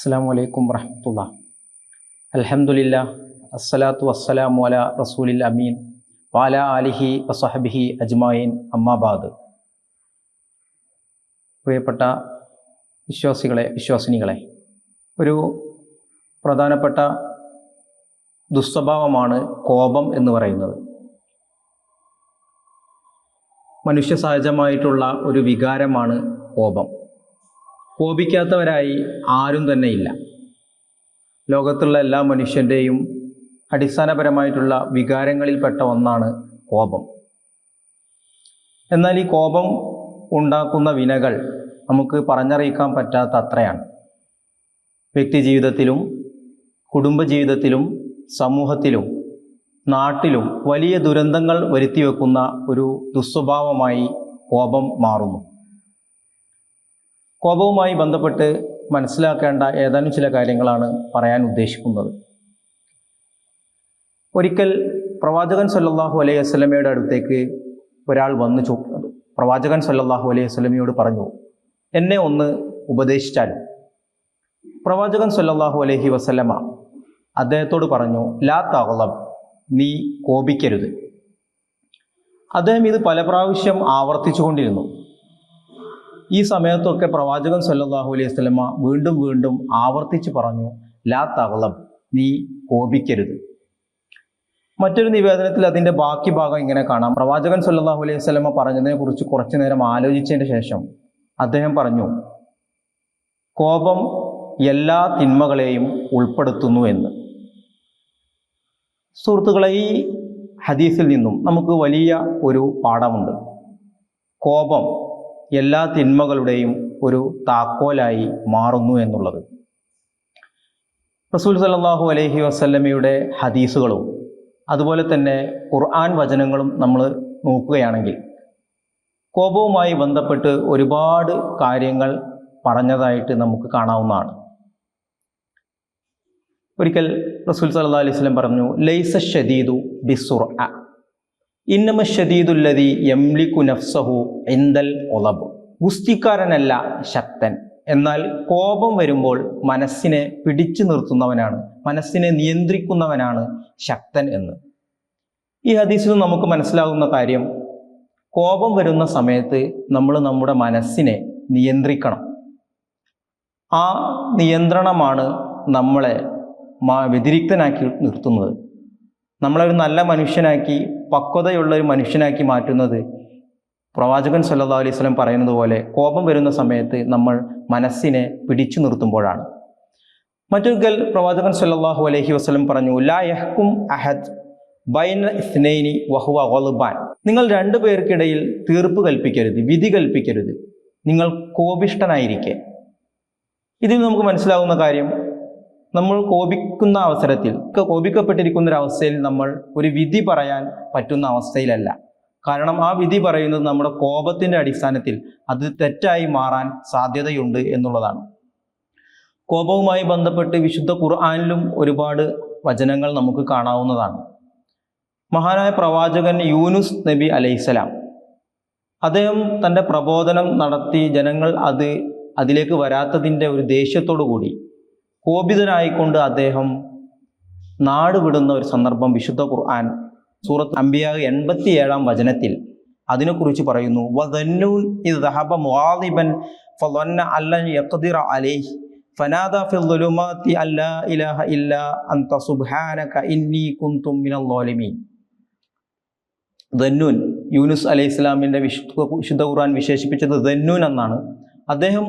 അസ്സാം വലൈക്കും വറഹമത്തുള്ള. അലഹമുല്ല അസ്സലാത്തു വസ്സലാമു അല റസൂലിൽ അമീൻ വാല അലിഹി വസഹബിഹി അജ്മായിൻ. അമ്മാബാദ് പ്രിയപ്പെട്ട വിശ്വാസികളെ വിശ്വാസിനികളെ ഒരു പ്രധാനപ്പെട്ട ദുസ്വഭാവമാണ് കോപം എന്ന് പറയുന്നത്. മനുഷ്യ സഹജമായിട്ടുള്ള ഒരു വികാരമാണ് കോപം. കോപിക്കാത്തവരായി ആരും തന്നെ ഇല്ല. ലോകത്തുള്ള എല്ലാ മനുഷ്യന്റെയും അടിസ്ഥാനപരമായിട്ടുള്ള വികാരങ്ങളിൽപ്പെട്ട ഒന്നാണ് കോപം. എന്നാൽ ഈ കോപം ഉണ്ടാക്കുന്ന വിനകൾ നമുക്ക് പറഞ്ഞറിയിക്കാൻ പറ്റാത്ത അത്രയാണ്. വ്യക്തി ജീവിതത്തിലും കുടുംബജീവിതത്തിലും സമൂഹത്തിലും നാട്ടിലും വലിയ ദുരന്തങ്ങൾ വരുത്തിവെക്കുന്ന ഒരു ദുസ്വഭാവമായി കോപം മാറുന്നു. കോപവുമായി ബന്ധപ്പെട്ട് മനസ്സിലാക്കേണ്ട ഏതാനും ചില കാര്യങ്ങളാണ് പറയാൻ ഉദ്ദേശിക്കുന്നത്. ഒരിക്കൽ പ്രവാചകൻ സല്ലാഹു അലൈഹി വസ്ലമയുടെ അടുത്തേക്ക് ഒരാൾ വന്നു ചോ പ്രവാചകൻ സല്ലാഹു അലൈഹി വസ്ലമയോട് പറഞ്ഞു എന്നെ ഒന്ന് ഉപദേശിച്ചാൽ പ്രവാചകൻ സല്ലാഹു അലൈഹി വസ്ലമ അദ്ദേഹത്തോട് പറഞ്ഞു ലാ തഗ്ളബ് നീ കോപിക്കരുത്. അദ്ദേഹം ഇത് പല പ്രാവശ്യം ആവർത്തിച്ചുകൊണ്ടിരുന്നു. ഈ സമയത്തൊക്കെ പ്രവാചകൻ സല്ലാഹു അലൈഹി വസല്ലമ വീണ്ടും വീണ്ടും ആവർത്തിച്ച് പറഞ്ഞു ലാ തഗ്ളബ് നീ കോപിക്കരുത്. മറ്റൊരു നിവേദനത്തിൽ അതിന്റെ ബാക്കി ഭാഗം ഇങ്ങനെ കാണാം. പ്രവാചകൻ സല്ലാഹു അലൈഹി വസല്ലമ പറഞ്ഞതിനെ കുറിച്ച് കുറച്ചു നേരം ആലോചിച്ചതിന് ശേഷം അദ്ദേഹം പറഞ്ഞു കോപം എല്ലാ തിന്മകളെയും ഉൾപ്പെടുത്തുന്നു എന്ന്. സുഹൃത്തുക്കളെ ഈ ഹദീസിൽ നിന്നും നമുക്ക് വലിയ ഒരു പാഠമുണ്ട്. കോപം എല്ലാ തിന്മകളുടെയും ഒരു താക്കോലായി മാറുന്നു എന്നുള്ളത്. റസൂൽ സല്ലല്ലാഹു അലഹി വസല്ലമയുടെ ഹദീസുകളും അതുപോലെ തന്നെ ഖുർആൻ വചനങ്ങളും നമ്മൾ നോക്കുകയാണെങ്കിൽ കോപവുമായി ബന്ധപ്പെട്ട് ഒരുപാട് കാര്യങ്ങൾ പറഞ്ഞതായിട്ട് നമുക്ക് കാണാവുന്നതാണ്. ഒരിക്കൽ റസൂൽ സല്ലാ അലൈഹി സ്വലം പറഞ്ഞു ലൈസ ഷദീദു ബിസുർ ഇന്നമ ഷദീദുല്ലതി യംലിക്കു നഫ്സഹു എന്തൽ ഒളബ് ഗുസ്തിക്കാരനല്ല ശക്തൻ. എന്നാൽ കോപം വരുമ്പോൾ മനസ്സിനെ പിടിച്ചു നിർത്തുന്നവനാണ്. മനസ്സിനെ നിയന്ത്രിക്കുന്നവനാണ് ശക്തൻ എന്ന്. ഈ ഹദീസിൽ നമുക്ക് മനസ്സിലാകുന്ന കാര്യം കോപം വരുന്ന സമയത്ത് നമ്മൾ നമ്മുടെ മനസ്സിനെ നിയന്ത്രിക്കണം. ആ നിയന്ത്രണമാണ് നമ്മളെ വ്യതിരിക്തനാക്കി നിർത്തുന്നത്. നമ്മളെ ഒരു നല്ല മനുഷ്യനാക്കി പക്വതയുള്ള ഒരു മനുഷ്യനാക്കി മാറ്റുന്നത്. പ്രവാചകൻ സല്ലാ അലൈഹി വസല്ലം പറയുന്നത് പോലെ കോപം വരുന്ന സമയത്ത് നമ്മൾ മനസ്സിനെ പിടിച്ചു നിർത്തുമ്പോഴാണ്. മറ്റൊരിക്കൽ പ്രവാചകൻ സല്ലാഹു അലൈഹി വസ്ലം പറഞ്ഞു ലാ യഹ്കും അഹദ് ബൈന ഇസ്നൈനി വഹുവ ഗൾബാൻ നിങ്ങൾ രണ്ടു പേർക്കിടയിൽ തീർപ്പ് കൽപ്പിക്കരുത് വിധി കൽപ്പിക്കരുത്. നിങ്ങൾ കോപിഷ്ടനായിരിക്കെ ഇതിൽ നമുക്ക് മനസ്സിലാവുന്ന കാര്യം നമ്മൾ കോപിക്കുന്ന അവസരത്തിൽ കോപിക്കപ്പെട്ടിരിക്കുന്ന ഒരു അവസ്ഥയിൽ നമ്മൾ ഒരു വിധി പറയാൻ പറ്റുന്ന അവസ്ഥയിലല്ല. കാരണം ആ വിധി പറയുന്നത് നമ്മുടെ കോപത്തിന്റെ അടിസ്ഥാനത്തിൽ അത് തെറ്റായി മാറാൻ സാധ്യതയുണ്ട് എന്നുള്ളതാണ്. കോപവുമായി ബന്ധപ്പെട്ട് വിശുദ്ധ ഖുർആാനിലും ഒരുപാട് വചനങ്ങൾ നമുക്ക് കാണാവുന്നതാണ്. മഹാനായ പ്രവാചകൻ യൂനുസ് നബി അലൈസലാം അദ്ദേഹം തന്റെ പ്രബോധനം നടത്തി ജനങ്ങൾ അത് അതിലേക്ക് വരാത്തതിന്റെ ഒരു ദേഷ്യത്തോടു കൂടി കോപിതനായിക്കൊണ്ട് അദ്ദേഹം നാട് വിടുന്ന ഒരു സന്ദർഭം വിശുദ്ധ ഖുർആൻ സൂറത്ത് അംബിയ എൺപത്തിയേഴാം വചനത്തിൽ അതിനെക്കുറിച്ച് പറയുന്നു. ഫളന്ന യഖ്ദിറ അലൈഹി. ഫിൽ അല്ലാ ഇലാഹ അൻത സുബ്ഹാനക ഇന്നി മിനൽ ളാലിമീൻ യൂനുസ് അലൈഹി ഇസ്ലാമിന്റെ വിശുദ്ധ വിശുദ്ധ ഖുർആൻ വിശേഷിപ്പിച്ചത് ദന്നൂൻ എന്നാണ്. അദ്ദേഹം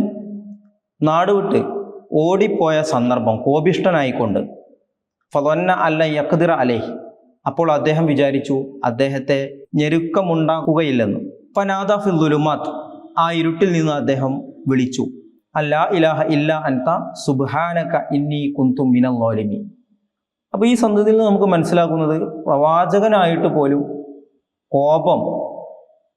നാടുവിട്ട് ഓടിപ്പോയ സന്ദർഭം കോപിഷ്ടനായിക്കൊണ്ട് ഫതൊന്ന അല്ല യക്തിറ അലേഹ്. അപ്പോൾ അദ്ദേഹം വിചാരിച്ചു അദ്ദേഹത്തെ ഞെരുക്കമുണ്ടാക്കുകയില്ലെന്ന്. ഫനാദ ആ ഇരുട്ടിൽ നിന്ന് അദ്ദേഹം വിളിച്ചു. അല്ലാ ഇലാഹ ഇല്ല അൻത സുബ്ഹാനക ഇന്നി കുന്തു മിനൽ ലോലിമി അപ്പോൾ ഈ സന്ദർഭത്തിൽ നിന്ന് നമുക്ക് മനസ്സിലാക്കുന്നത് പ്രവാചകനായിട്ട് പോലും കോപം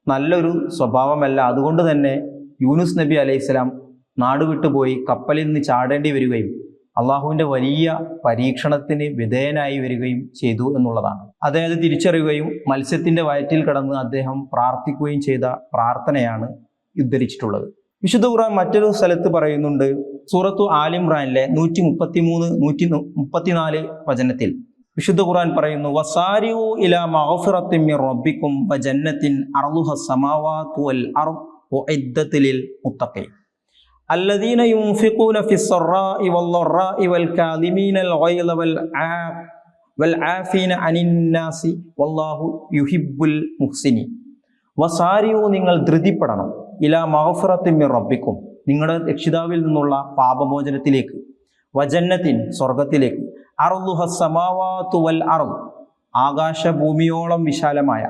നല്ലൊരു സ്വഭാവമല്ല. അതുകൊണ്ട് തന്നെ യൂനുസ് നബി അലൈഹിസ്സലാം നാടുവിട്ടു പോയി കപ്പലിൽ നിന്ന് ചാടേണ്ടി വരികയും അള്ളാഹുവിന്റെ വലിയ പരീക്ഷണത്തിന് വിധേയനായി വരികയും ചെയ്തു എന്നുള്ളതാണ്. അതായത് തിരിച്ചറിയുകയും മത്സ്യത്തിന്റെ വയറ്റിൽ കടന്ന് അദ്ദേഹം പ്രാർത്ഥിക്കുകയും ചെയ്ത പ്രാർത്ഥനയാണ് ഉദ്ധരിച്ചിട്ടുള്ളത്. വിശുദ്ധ ഖുർആൻ മറ്റൊരു സ്ഥലത്ത് പറയുന്നുണ്ട് സൂറത്തു ആലിംറാനിലെ നൂറ്റി മുപ്പത്തി മൂന്ന് നൂറ്റി മുപ്പത്തിനാല് വചനത്തിൽ. വിശുദ്ധ ഖുർആൻ പറയുന്നു വസാരിഉ ഇലാ റബ്ബിക്കും വജന്നത്തിൻ അർളുഹ സമാവാതു വൽ അർദ് ഉഇദ്ദത്ത് മുത്തഖീൻ. الذين ينفقون في السراء والضراء والكاظمين الغيظ والعاف والعافين عن الناس والله يحب المحسنين വസാരിയു നിങ്ങൾ ധൃതിപ്പെടണം ഇലാ മഹഫറത്തിൻ മിർ റബ്ബിക്കും നിങ്ങളുടെ രക്ഷിതാവിൽ നിന്നുള്ള പാപമോചനത്തിലേക്ക് വജന്നത്തിൻ സ്വർഗത്തിലേക്ക് അറുഹ സമാവാത്തു വൽ അറു ആകാശഭൂമിയോളം വിശാലമായ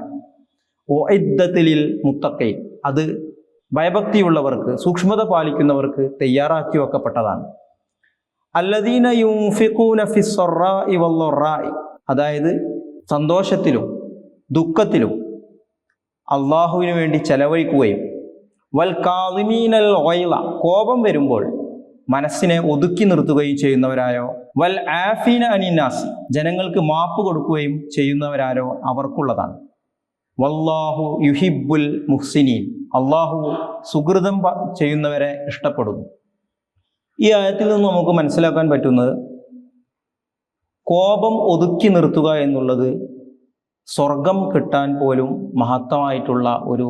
ഒഇദ്ദത്തിലിൽ മുത്തക്കൈ അത് ഭയഭക്തിയുള്ളവർക്ക് സൂക്ഷ്മത പാലിക്കുന്നവർക്ക് തയ്യാറാക്കി വെക്കപ്പെട്ടതാണ് അല്ലദീന യുംഫിഖൂന ഫിസ്സറാഇ വല്ലൊറായി അതായത് സന്തോഷത്തിലും ദുഃഖത്തിലും അള്ളാഹുവിന് വേണ്ടി ചെലവഴിക്കുകയും വൽ കാളിമീനൽ ഒയില കോപം വരുമ്പോൾ മനസ്സിനെ ഒതുക്കി നിർത്തുകയും ചെയ്യുന്നവരായോ വൽ ആഫീന അനിനാസി ജനങ്ങൾക്ക് മാപ്പ് കൊടുക്കുകയും ചെയ്യുന്നവരാരോ അവർക്കുള്ളതാണ്. വല്ലാഹു യുഹിബുൽ മുഹ്സിനീൻ. അള്ളാഹു സുഹൃതം ചെയ്യുന്നവരെ ഇഷ്ടപ്പെടുന്നു. ഈ ആയത്തിൽ നിന്ന് നമുക്ക് മനസ്സിലാക്കാൻ പറ്റുന്നത് കോപം ഒതുക്കി നിർത്തുക എന്നുള്ളത് സ്വർഗം കിട്ടാൻ പോലും മഹത്തമായിട്ടുള്ള ഒരു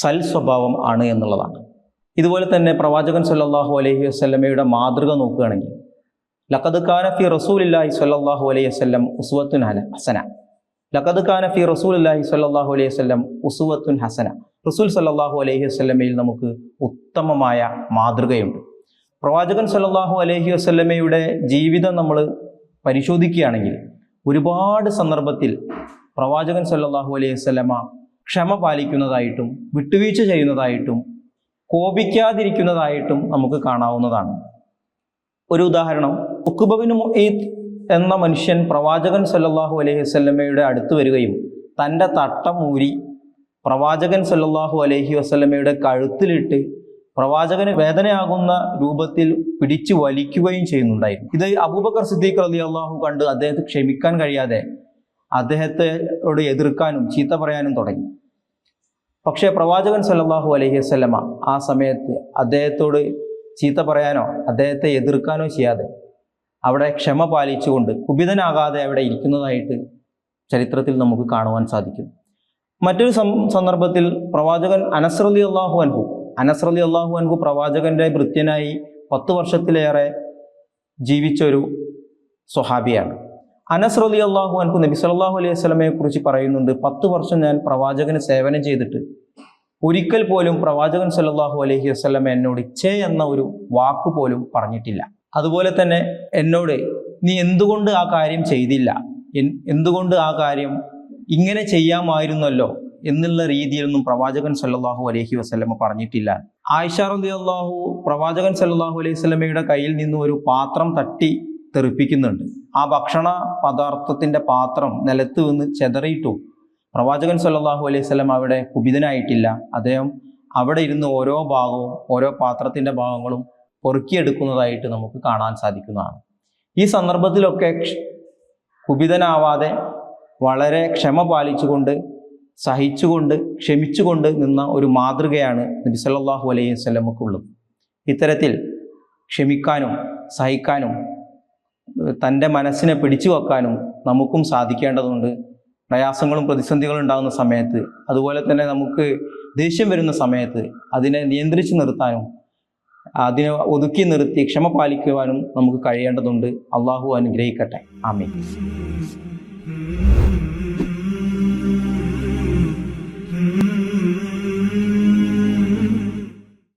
സൽ സ്വഭാവം ആണ് എന്നുള്ളതാണ്. ഇതുപോലെ തന്നെ പ്രവാചകൻ സല്ലാഹു അലൈഹി വസ്ലമയുടെ മാതൃക നോക്കുകയാണെങ്കിൽ ലഖദ് ഖാനഫി റസൂലില്ലാഹി സല്ലാഹു അലൈഹി വസ്ലം ഉസ്വത്തുൻ ഹസന. ലഖദ് ഖാനഫി റസൂലില്ലാഹി സല്ലാഹു അലൈഹി വസ്ലം ഉസ്വത്തുൻ ഹസന. റസൂൽ സല്ലാഹു അലൈഹി വസ്ലമയിൽ നമുക്ക് ഉത്തമമായ മാതൃകയുണ്ട്. പ്രവാചകൻ സല്ലാഹു അലൈഹി വസ്ലമയുടെ ജീവിതം നമ്മൾ പരിശോധിക്കുകയാണെങ്കിൽ ഒരുപാട് സന്ദർഭത്തിൽ പ്രവാചകൻ സല്ലാഹു അലൈഹി വസ്ലമ ക്ഷമ പാലിക്കുന്നതായിട്ടും വിട്ടുവീഴ്ച ചെയ്യുന്നതായിട്ടും കോപിക്കാതിരിക്കുന്നതായിട്ടും നമുക്ക് കാണാവുന്നതാണ്. ഒരു ഉദാഹരണം ഉക്കുബബിൻ മൊയ്ത് എന്ന മനുഷ്യൻ പ്രവാചകൻ സല്ലാഹു അലൈഹി വസല്ലമയുടെ അടുത്ത് വരികയും തന്റെ തട്ടം ഊരി പ്രവാചകൻ സല്ലാഹു അലഹി വസ്ലമയുടെ കഴുത്തിലിട്ട് പ്രവാചകന് വേദനയാകുന്ന രൂപത്തിൽ പിടിച്ചു വലിക്കുകയും ചെയ്യുന്നുണ്ടായിരുന്നു. ഇത് അബൂബക്കർ സിദ്ദീഖ് അലി അള്ളാഹു കണ്ട് അദ്ദേഹത്തെ ക്ഷമിക്കാൻ കഴിയാതെ അദ്ദേഹത്തോട് എതിർക്കാനും ചീത്ത പറയാനും തുടങ്ങി. പക്ഷേ പ്രവാചകൻ സല്ലാഹു അലഹി വസല്ലമ ആ സമയത്ത് അദ്ദേഹത്തോട് ചീത്ത പറയാനോ അദ്ദേഹത്തെ എതിർക്കാനോ ചെയ്യാതെ അവിടെ ക്ഷമ പാലിച്ചുകൊണ്ട് കുപിതനാകാതെ അവിടെ ഇരിക്കുന്നതായിട്ട് ചരിത്രത്തിൽ നമുക്ക് കാണുവാൻ സാധിക്കും. മറ്റൊരു സന്ദർഭത്തിൽ പ്രവാചകൻ അനസ്രലി അള്ളാഹു അൻഹു അനസ്രലി അള്ളാഹു അൻഹു പ്രവാചകന്റെ ഭൃത്യനായി പത്ത് വർഷത്തിലേറെ ജീവിച്ചൊരു സ്വഹാബിയാണ്. അനസ് റലി അള്ളാഹു അൻഹു നബി സല്ലല്ലാഹു അലൈഹി വസല്ലമയെ കുറിച്ച് പറയുന്നുണ്ട് പത്ത് വർഷം ഞാൻ പ്രവാചകന് സേവനം ചെയ്തിട്ട് ഒരിക്കൽ പോലും പ്രവാചകൻ സല്ലാഹു അലൈഹി വസ്ലമ എന്നോട് ചേ എന്ന ഒരു വാക്ക് പോലും പറഞ്ഞിട്ടില്ല. അതുപോലെ തന്നെ എന്നോട് നീ എന്തുകൊണ്ട് ആ കാര്യം ചെയ്തില്ല? എന്തുകൊണ്ട് ആ കാര്യം ഇങ്ങനെ ചെയ്യാമായിരുന്നല്ലോ എന്നുള്ള രീതിയിലൊന്നും പ്രവാചകൻ സല്ലാഹു അലഹി വസ്ലമ പറഞ്ഞിട്ടില്ല. ആയിഷ അള്ളാഹു പ്രവാചകൻ സല്ലാഹു അലൈഹി സ്വലമയുടെ കയ്യിൽ നിന്ന് ഒരു പാത്രം തട്ടി തെറിപ്പിക്കുന്നുണ്ട്. ആ ഭക്ഷണ പദാർത്ഥത്തിന്റെ പാത്രം നിലത്ത് നിന്ന് ചെതറിയിട്ടു. പ്രവാചകൻ സല്ലാഹു അലൈഹി സ്വലം അവിടെ കുപിതനായിട്ടില്ല. അദ്ദേഹം അവിടെ ഇരുന്ന് ഓരോ ഭാഗവും ഓരോ പാത്രത്തിന്റെ ഭാഗങ്ങളും പൊറുക്കിയെടുക്കുന്നതായിട്ട് നമുക്ക് കാണാൻ സാധിക്കുന്നതാണ്. ഈ സന്ദർഭത്തിലൊക്കെ കുപിതനാവാതെ വളരെ ക്ഷമ പാലിച്ചുകൊണ്ട് സഹിച്ചുകൊണ്ട് ക്ഷമിച്ചുകൊണ്ട് നിന്ന ഒരു മാതൃകയാണ് നബി സല്ലാഹു അലൈഹി വല്ലമക്കുള്ളത് ഇത്തരത്തിൽ ക്ഷമിക്കാനും സഹിക്കാനും തന്റെ മനസ്സിനെ പിടിച്ചു വെക്കാനും നമുക്കും സാധിക്കേണ്ടതുണ്ട്. പ്രയാസങ്ങളും പ്രതിസന്ധികളും ഉണ്ടാകുന്ന സമയത്ത് അതുപോലെ തന്നെ നമുക്ക് ദേഷ്യം വരുന്ന സമയത്ത് അതിനെ നിയന്ത്രിച്ചു നിർത്താനും അതിനെ ഒതുക്കി നിർത്തി ക്ഷമ പാലിക്കുവാനും നമുക്ക് കഴിയേണ്ടതുണ്ട്. അള്ളാഹു അനുഗ്രഹിക്കട്ടെ. ആമീൻ.